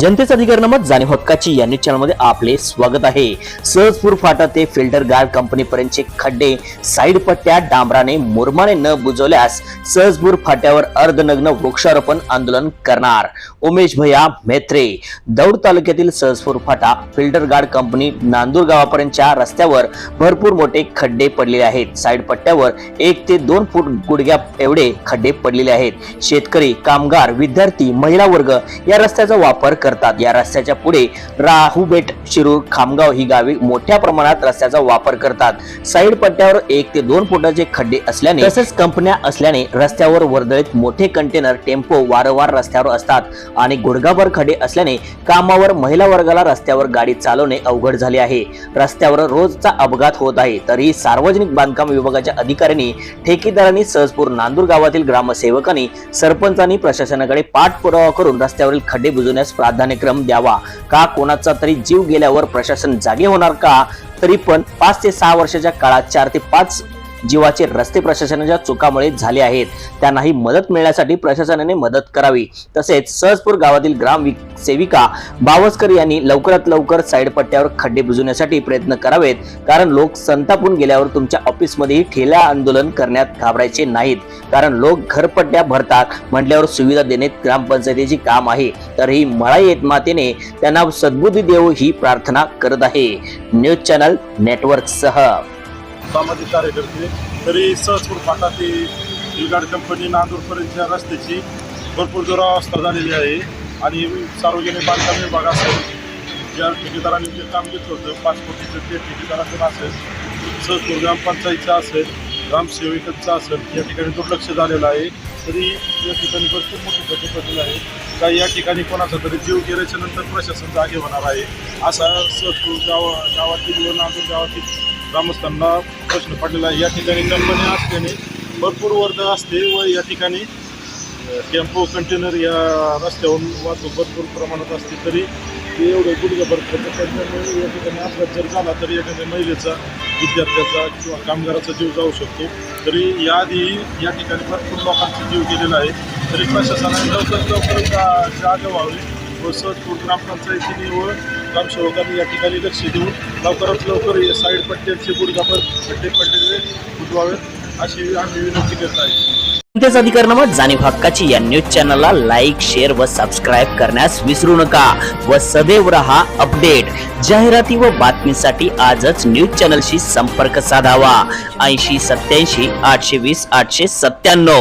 जनतेचा अधिकार नमत जाणीव हक्काची या न्यूज चॅनलमध्ये आपले स्वागत आहे. सहजपूर फाटा ते फिल्टर गार्ड कंपनीपर्यंतचे खड्डे साईड पट्ट्या डांबराने मुरमाने न बुजवल्यास सहजपूर फाट्यावर अर्धनग्न वृक्षारोपण आंदोलन करणार. उमेश भैया मेत्रे दौड तालुक्यातील सहजपूर फाटा फिल्टर गार्ड कंपनी नांदूर गावापर्यंतच्या रस्त्यावर भरपूर मोठे खड्डे पडलेले आहेत. साईड पट्ट्यावर एक ते दोन फूट गुडघ्या एवढे खड्डे पडलेले आहेत. शेतकरी कामगार विद्यार्थी महिला वर्ग या रस्त्याचा वापर कर करतात. या रस्त्याच्या पुढे राहुबेट शिरूर खामगाव ही गावी मोठ्या प्रमाणात रस्त्याचा वापर करतात. साईड पट्ट्यावर एक ते दोन फुटाचे खड्डे असल्याने तसेच कंपन्या असल्याने रस्त्यावर वर्दळीत मोठे कंटेनर टेम्पो वारंवार रस्त्यावर असतात आणि गुडघाभर खडे असल्याने कामावर महिला वर्गाला रस्त्यावर गाडी चालवणे अवघड झाले आहे. रस्त्यावर रोजचा अपघात होत आहे. तरीही सार्वजनिक बांधकाम विभागाच्या अधिकाऱ्यांनी ठेकेदारांनी सहजपूर नांदूर गावातील ग्रामसेवकांनी सरपंचांनी प्रशासनाकडे पाठपुरावा करून रस्त्यावरील खड्डे बुजवण्यास प्राधान्यक्रम द्यावा? का कोणाचा तरी जीव गेल्यावर प्रशासन जागे होणार का? तरी पण पाच ते सहा वर्षाच्या काळात चार ते पाच जीवाचे रस्ते प्रशासनाच्या चुकामुळे झाले आहेत. त्यांनाही मदत मिळण्यासाठी प्रशासनाने मदत करावी. तसेच सहजपूर गावातील ग्राम वि- सेविका बावस्कर यांनी लवकरात लवकर साईड पट्ट्यावर खड्डे बुजवण्यासाठी प्रयत्न करावेत. कारण लोक संतापून गेल्यावर तुमच्या ऑफिसमध्येही ठेला आंदोलन करण्यात घाबरायचे नाहीत. कारण लोक घरपट्ट्या भरतात म्हटल्यावर सुविधा देणे ग्रामपंचायतीचे काम आहे. तरीही मळा येत मातेने त्यांना सद्बुद्धी देव ही प्रार्थना करत आहे. न्यूज चॅनल नेटवर्क सह सामाजिक कार्यकर्ते तरी सहजपूर फाटा ते हिलगाड कंपनी नांदूरपर्यंतच्या रस्त्याची भरपूर दुरावस्था झालेली आहे. आणि सार्वजनिक बांधकाम विभाग असेल ज्या ठेकेदारांनी जे काम घेतलं होतं पाच कोटीचं ते ठेकेदाराचं असेल सहजपूर ग्रामपंचायतचं असेल ग्रामसेविकांचं असेल या ठिकाणी दुर्लक्ष झालेलं आहे. तरी या ठिकाणी भरपूर मोठी घटक पडलेलं आहे. काही या ठिकाणी कोणाचा तरी जीव गेल्याच्यानंतर प्रशासन जागे होणार आहे. असा सहजपूर गाव गावातील व नांदूर गावातील ग्रामस्थांना प्रश्न पडलेला आहे. या ठिकाणी कंपनी असल्याने भरपूर वर्दळ असते व या ठिकाणी टेम्पो कंटेनर या रस्त्यावरून वाहतूक भरपूर प्रमाणात असते. तरी ते एवढं गुडघाभर खर्च पडल्यामुळे या ठिकाणी अपघात जर झाला तरी एखाद्या महिलेचा विद्यार्थ्याचा किंवा कामगाराचा जीव जाऊ शकतो. तरी याआधी या ठिकाणी भरपूर लोकांचा जीव गेलेला आहे. तरी प्रशासनाने लवकरात लवकर जा- व्हावी व सहजपूर ग्रामपंचायतीने व ग्रामसेवकांनी या ठिकाणी लक्ष देऊन लवकरात लवकर हे साईड पट्ट्यांचे गुडघाभर खड्डे पडलेले बुजवावेत अशी आम्ही विनंती करत आहे. जनतेचा अधिकारनामा जाणीव हक्काची या न्यूज चॅनलला लाईक शेअर व सबस्क्राईब करण्यास विसरू नका व सदैव रहा अपडेट. जाहिराती व बातमीसाठी आजच न्यूज चॅनलशी संपर्क साधावा. ऐंशी सत्याऐंशी आठशे वीस आठशे सत्त्याण्णव.